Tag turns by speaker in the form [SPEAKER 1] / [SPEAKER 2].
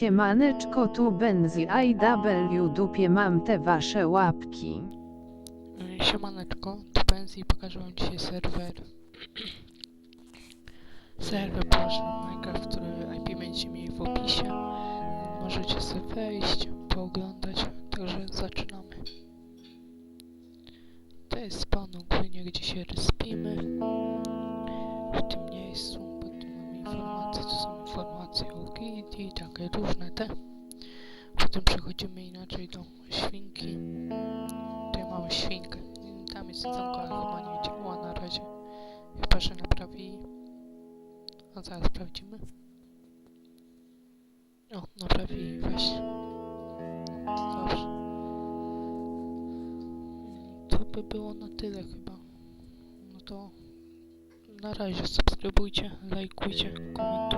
[SPEAKER 1] Siemaneczko tu Benzy IW dupie mam te wasze łapki.
[SPEAKER 2] Y, Siemaneczko, tu Benzi pokażę wam dzisiaj serwer. serwer położony Minecraft, który IP będziecie mieli w opisie. Możecie sobie wejść, pooglądać, także zaczynamy. To jest spawn ogólnie, gdzie się respimy. W tym miejscu, mamy informacje, to są o gildii, takie różne te. Potem przechodzimy inaczej do świnki. Tutaj mamy świnkę. Tam jest jedzonko, ale chyba nie działa na razie. Chyba, że naprawi. A zaraz sprawdzimy. O, naprawi właśnie. Dobrze. To by było na tyle chyba. No to na razie subskrybujcie, lajkujcie, komentujcie.